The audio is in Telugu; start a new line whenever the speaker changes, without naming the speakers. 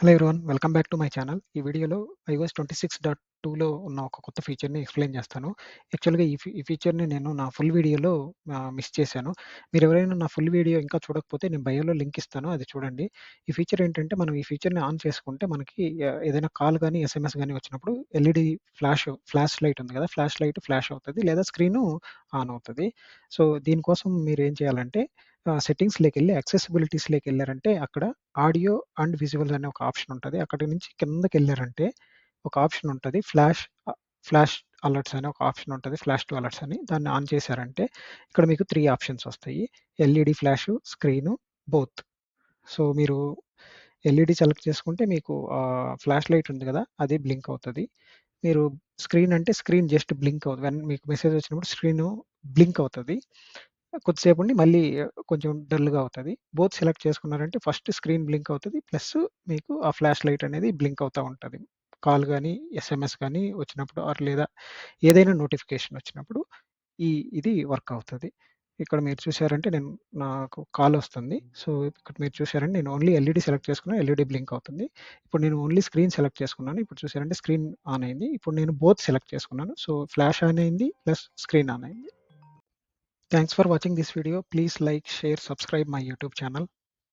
hello everyone welcome back to my channel ఈ వీడియోలో ఐఓఎస్ ట్వంటీ సిక్స్ డాట్ టూలో ఉన్న ఒక కొత్త ఫీచర్ని ఎక్స్ప్లెయిన్ చేస్తాను. యాక్చువల్గా ఈ ఫీ- ఈ ఫీచర్ని నేను నా ఫుల్ వీడియోలో మిస్ చేశాను. మీరు ఎవరైనా నా ఫుల్ వీడియో ఇంకా చూడకపోతే నేను బయోలో లింక్ ఇస్తాను అది చూడండి. ఈ ఫీచర్ ఏంటంటే మనం ఈ ఫీచర్ని ఆన్ చేసుకుంటే మనకి ఏదైనా కాల్ కానీ ఎస్ఎంఎస్ కానీ వచ్చినప్పుడు ఎల్ఈడి ఫ్లాష్ ఫ్లాష్ లైట్ ఉంది కదా ఫ్లాష్ లైట్ ఫ్లాష్ అవుతుంది లేదా స్క్రీను ఆన్ అవుతుంది. సో దీనికోసం మీరు ఏం చేయాలంటే సెట్టింగ్స్లోకి వెళ్ళి యాక్సెసిబిలిటీస్లోకి వెళ్ళారంటే అక్కడ ఆడియో అండ్ విజువల్స్ అనే ఒక ఆప్షన్ ఉంటుంది. అక్కడి నుంచి కిందకి వెళ్ళారంటే ఒక ఆప్షన్ ఉంటుంది. ఫ్లాష్ ఫ్లాష్ అలర్ట్స్ అని ఒక ఆప్షన్ ఉంటుంది. ఫ్లాష్ టు అలర్ట్స్ అని దాన్ని ఆన్ చేశారంటే ఇక్కడ మీకు త్రీ ఆప్షన్స్ వస్తాయి. LED flash screen both. So మీరు ఎల్ఈడి సెలెక్ట్ చేసుకుంటే మీకు ఫ్లాష్ లైట్ ఉంది కదా అది బ్లింక్ అవుతుంది. మీరు స్క్రీన్ అంటే స్క్రీన్ జస్ట్ బ్లింక్ అవుతుంది వెన్ మీకు మెసేజ్ వచ్చినప్పుడు స్క్రీన్ బ్లింక్ అవుతుంది. కొద్దిసేపు ఉండి మళ్ళీ కొంచెం డల్గా అవుతుంది. బోత్ సెలెక్ట్ చేసుకున్నారంటే ఫస్ట్ స్క్రీన్ బ్లింక్ అవుతుంది. ప్లస్ మీకు ఆ ఫ్లాష్ లైట్ అనేది బ్లింక్ అవుతూ ఉంటుంది. కాల్ కానీ ఎస్ఎంఎస్ కానీ వచ్చినప్పుడు ఆర్ లేదా ఏదైనా నోటిఫికేషన్ వచ్చినప్పుడు ఈ ఇది వర్క్ అవుతుంది. ఇక్కడ మీరు చూసారంటే నేను నాకు కాల్ వస్తుంది. సో ఇక్కడ మీరు చూసారంటే నేను ఓన్లీ ఎల్ఈడి సెలెక్ట్ చేసుకున్నాను. ఎల్ఈడి బ్లింక్ అవుతుంది. ఇప్పుడు నేను ఓన్లీ స్క్రీన్ సెలెక్ట్ చేసుకున్నాను. ఇప్పుడు చూసారంటే స్క్రీన్ ఆన్ అయింది. ఇప్పుడు నేను బోత్ సెలెక్ట్ చేసుకున్నాను. సో ఫ్లాష్ ఆన్ అయింది ప్లస్ స్క్రీన్ ఆన్ అయింది. Thanks for watching this video. Please like share subscribe my YouTube channel.